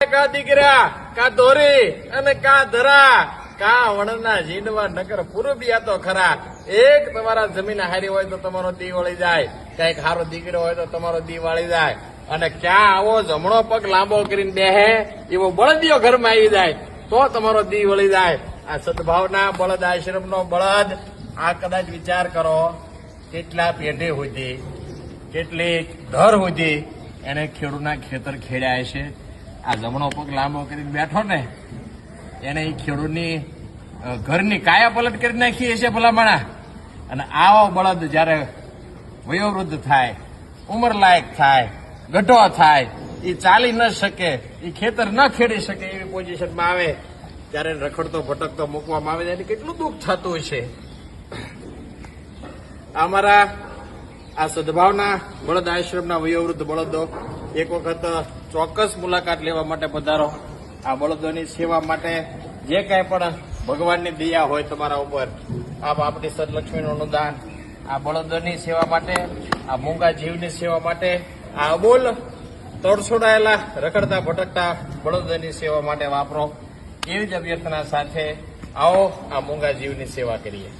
કા દીકરા, કા દોરી અને કા ધરા? કા વણના જીંડવા નગર પૂરબિયા તો ખરા. એક તમારા જમીન હારી હોય તો તમારો દી વળી જાય. કંઈક હારો દીકરો હોય તો તમારો દી વાળી જાય. અને ક્યાં આવો જમણો પગ લાંબો કરીને બેહે, એવો બળદિયો ઘરમાં આવી જાય, તો તમારો દી વળી જાય. આ સદભાવના બળદ, આશ્રમનો બળદ, આ કદાચ વિચાર કરો, કેટલા પેઢી સુધી કેટલી ઘર સુધી એને ખેડૂતના ખેતર ખેડ્યા છે આ જમણો પગ લાંબો કરીને બેઠો ને, એને એ ખેડૂતની ઘરની કાયા પલટ કરી નાખી છે ભલામણા. અને આવો બળદ જ્યારે વયોવૃદ્ધ થાય, ઉંમર લાયક થાય, ગઢો થાય એ ચાલી ન શકે એ ખેતર ન ખેડી શકે એવી પોઝિશનમાં આવે, ત્યારે રખડતો, ભટકતો, મૂકવામાં આવે ત્યારે કેટલું દુઃખ થતું છે અમારા આ સદભાવના બળદ આશ્રમના વયોવૃદ્ધ બળદો એક વખત ચોક્કસ મુલાકાત લેવા માટે પધારો. આ બળદોની સેવા માટે જે કાંઈ પણ ભગવાનની દયા હોય તમારા ઉપર, આ આપણી સદલક્ષ્મીનું અનુદાન, આ બળદોની સેવા માટે, આ મૂંગા જીવની સેવા માટે, આ અબોલ તડછોડાયેલા રખડતા ભટકતા બળદોની સેવા માટે વાપરો. એવી જ અભ્યર્થના સાથે આવો આ મૂંગા જીવની સેવા કરીએ.